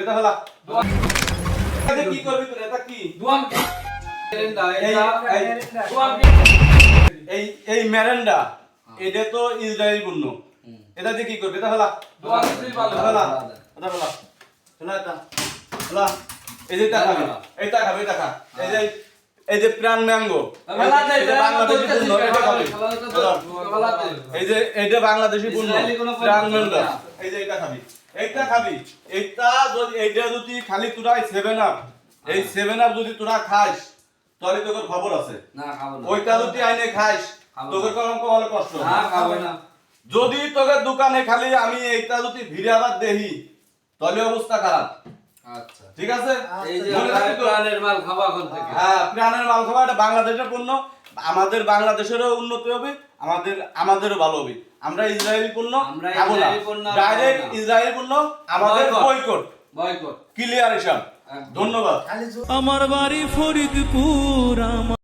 এটা হলা এটা কি করবি তোর? এটা কি? দোয়ান এই- এই- দোয়ান এই এই মেরেন্ডা এটা তো ইসরায়েল পণ্য। এটা দিয়ে কি করবে? এটা হলা। দোয়ান দিই ভালো? এটা হলা। এটা হলা। শোনা এটা। হলা। এই যে খাবে। এটা এই যে এই যে প্রাণ ম্যাঙ্গো। ভালো দে এটা বাংলাদেশি পণ্য এটা খাবে। ভালো দে এই যে বাংলাদেশি পণ্য। ইসরায়েলি কোনো পণ্য প্রাণ ম্যাঙ্গো এই যে এটা খাবি। এইটা খাবি। এইটা যদি এইটা যদি খালি তোরা সেভেন আপ এই সেভেন আপ যদি তোরা খাস তাহলে তোর খবর আছে। না খাব না। ওইটা যদি আইনে খাস তোকে কলম কমালে কষ্ট? না খাব না। যদি তোকে দোকানে খালি আমি এইটা যদি ভিড়ে আবার দেহি তাহলে অবস্থা খারাপ। আচ্ছা। ঠিক আছে? এই যে? প্রাণের মাল খাব এখন থেকে। হ্যাঁ প্রাণের মাল খাওয়া এটা বাংলাদেশের পণ্য। আমাদের বাংলাদেশেরও উন্নতি হবে আমাদের আমাদেরও ভালো হবে। আমরা ইসরায়েলি পণ্য আমরা খাব না। ডাইরেক্ট ইসরায়েল পণ্য আমাদের বয়কট। বয়কট। বয়কট। ক্লিয়ার হিসাব ধন্যবাদ। আমার বাড়ি ফরিদপুর আমার